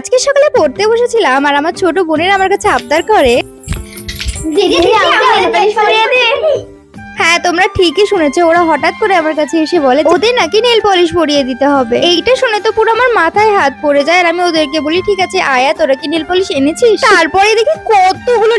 আজকে সকালে পড়তে বসেছিলাম আর আমার ছোট বোনের আমার কাছে আবদার করে। হ্যাঁ তোমরা ঠিকই শুনেছো ওরা হঠাৎ করে আমার কাছে এসে বলে ওদের নাকি নেল পলিশ পরিয়ে দিতে হবে? এইটা শুনে তো পুরো আমার মাথায় হাত পড়ে যায় আর আমি ওদেরকে বলি ঠিক আছে আয়া তোরা কি নেল পলিশ এনেছিস? তারপরে দেখি কতগুলো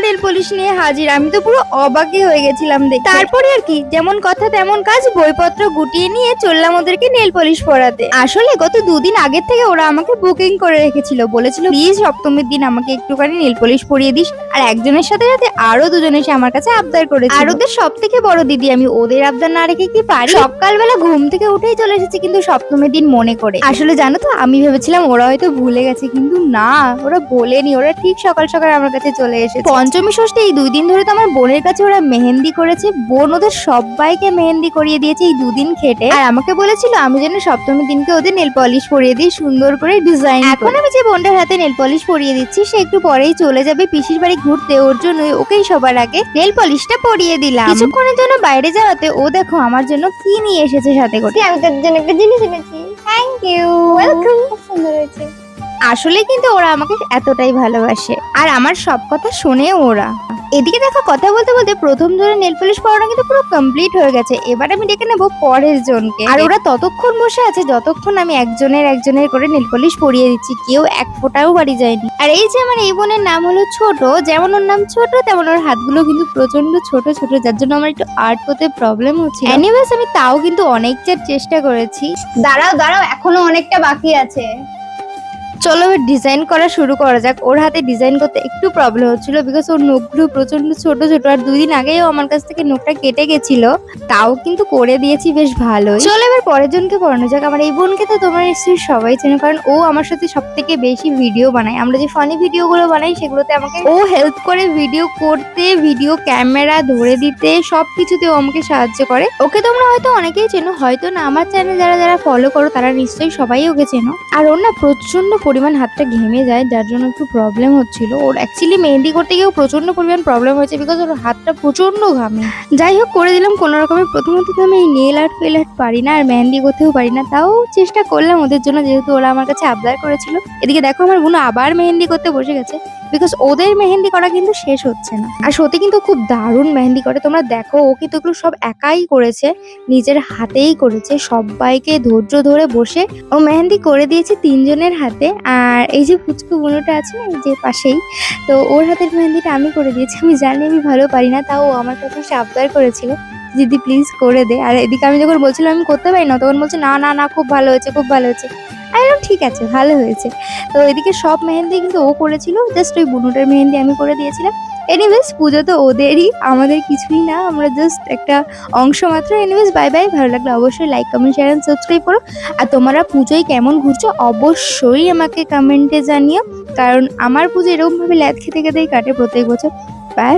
পলিশ নিয়ে হাজির। আমি তো পুরো অবাকই হয়ে গেছিলাম দেখে তারপরে আর কি, যেমন কথা তেমন কাজ, বইপত্র গুটিয়ে নিয়ে চললাম ওদেরকে নেল পলিশ পরাতে। আসলে গত দুদিন আগের থেকে ওরা আমাকে বুকিং করে রেখেছিল। বলেছিল প্লিজ সপ্তমীর দিন আমাকে একটুখানি নেল পলিশ পরিয়ে দিস। আর একজনের সাথে সাথে আরও দুজন এসে আমার কাছে আবদার করেছে আর ওদের সব থেকে বড় দিদি, আমি ওদের আবদার না রেখে কি পারি? সকালবেলা ঘুম থেকে উঠেই চলে এসেছি কিন্তু সপ্তমীর দিন মনে করে। আসলে জানো তো, আমি ভেবেছিলাম ওরা হয়তো ভুলে গেছে, কিন্তু না, ওরা বলেনি। ওরা ঠিক সকাল সকাল আমার কাছে চলে এসেছে। পঞ্চমী এই দুই দিন ধরে তো আমার বোনের কাছে ওরা মেহেন্দি করেছে বোন ওদের সবাইকে মেহেন্দি করিয়ে দিয়েছে এই দুদিন খেটে। আর আমাকে বলেছিল আমি যেন সপ্তমীর দিনকে ওদের নেল পলিশ পরিয়ে দিই সুন্দর করে ডিজাইন এখন আমি যে বোনটার হাতে নেল পলিশ পরিয়ে দিচ্ছি সে একটু পরেই চলে যাবে পিসির বাড়ি ঘুরতে ওর জন্যই ওকেই সবার আগে নেল পলিশটা পরিয়ে দিলাম। কিছুক্ষণের জন্য বাইরে যাওয়াতে ও দেখো আমার জন্য কি নিয়ে এসেছে সাথে করে। আমি তোর জন্য একটা জিনিস এনেছি। থ্যাংক ইউ ওয়েলকাম খুব সুন্দর হয়েছে। আসলে কিন্তু ওরা আমাকে এতটাই ভালোবাসে। আর আমার সব কথা শোনে ওরা। এদিকে দেখো, কথা বলতে বলতে প্রথম জোরে নেল পলিশ পরানো কিন্তু পুরো কমপ্লিট হয়ে গেছে। এবার আমি ডেকে নেব পরের জনকে। আর ওরা ততক্ষণ বসে আছে যতক্ষণ আমি একজনের একজনের করে নেল পলিশ পরিয়ে দিচ্ছি। কেউ এক ফোঁটাও বাড়ি যায়নি। আর এই যে আমার এই বোনের নাম হলো ছোট, যেমন ওর নাম ছোট, তেমন ওর হাতগুলো কিন্তু প্রচণ্ড ছোট ছোট, যার জন্য আমার একটু আর্ট করতে প্রবলেম হচ্ছে এনিওয়েজ আমি তাও কিন্তু অনেকটার চেষ্টা করেছি। দাঁড়াও দাঁড়াও, এখনও অনেকটা বাকি আছে। চলো এবার ডিজাইন করা শুরু করা যাক। ওর হাতে ডিজাইন করতে একটু প্রবলেম হচ্ছিল বিকজ ওর নখগুলো প্রচণ্ড ছোট ছোট। আর দুই দিন আগেও আমার কাছ থেকে নখটা কেটে গেছিল। তাও কিন্তু করে দিয়েছি বেশ ভালোই। চলো এবার পরের জনকে পড়ানো যাক। আমার এই বোনকে তো তোমার নিশ্চয়ই সবাই চেনো কারণ ও আমার সাথে সব থেকে বেশি ভিডিও বানায়। আমরা যে ফানি ভিডিও গুলো বানাই সেগুলোতে আমাকে ও হেল্প করে ভিডিও করতে ভিডিও ক্যামেরা ধরে দিতে সব কিছুতে ও আমাকে সাহায্য করে। ওকে তোমরা হয়তো অনেকেই চেনো হয়তো না। আমার চ্যানেল যারা যারা ফলো করো তারা নিশ্চয়ই সবাই ওকে চেনো। আর ওর না প্রচণ্ড পরিমাণ হাতটা ঘেমে যায়, যার জন্য একটু প্রবলেম হচ্ছিল। ওর অ্যাকচুয়ালি মেহেন্দি করতে গিয়েও প্রচণ্ড পরিমাণ প্রবলেম হয়েছে বিকজ ওর হাতটা প্রচণ্ড ঘামে। যাই হোক, করে দিলাম কোনো রকমের প্রথমত তো আমি নেল আর্ট ফেল আর্ট পারি না, আর মেহেন্দি করতেও পারি না, তাও চেষ্টা করলাম ওদের জন্য, যেহেতু ওরা আমার কাছে আবদার করেছিল। এদিকে দেখো আমার বোন আবার মেহেন্দি করতে বসে গেছে বিকজ ওদের মেহেন্দি করা কিন্তু শেষ হচ্ছে না। আর সত্যি কিন্তু খুব দারুণ মেহেন্দি করে, তোমরা দেখো, ও কিন্তু এগুলো সব একাই করেছে, নিজের হাতেই করেছে, সবাইকে ধৈর্য ধরে বসে। ও মেহেন্দি করে দিয়েছে তিনজনের হাতে আর এই যে ফুচকু বুনোটা আছে না যে পাশেই, তো ওর হাতের মেহেন্দিটা আমি করে দিয়েছি। আমি জানি আমি ভালো পারি না, তাও আমার কাছে সে আবদার করেছিল, দিদি প্লিজ করে দে। আর এদিকে আমি যখন বলছিলাম, আমি করতে পারি না? তখন বলছে, না না না, খুব ভালো হয়েছে, খুব ভালো হয়েছে। আমি বললাম, ঠিক আছে ভালো হয়েছে। তো এদিকে সব মেহেন্দি কিন্তু ও করেছিল জাস্ট ওই বুনুটার মেহেন্দি আমি করে দিয়েছিলাম। এনিওয়েজ পুজো তো ওদেরই আমাদের কিছুই না আমরা জাস্ট একটা অংশ মাত্র। এনিওয়েজ বাই বাই ভালো লাগলে অবশ্যই like comment share and subscribe করো। আর তোমরা পুজোয় কেমন ঘুরছো অবশ্যই আমাকে কমেন্টে জানিও। কারণ আমার পুজো এরকমভাবে ল্যাদ খেতে খেতেই কাটে প্রত্যেক বছর। বাই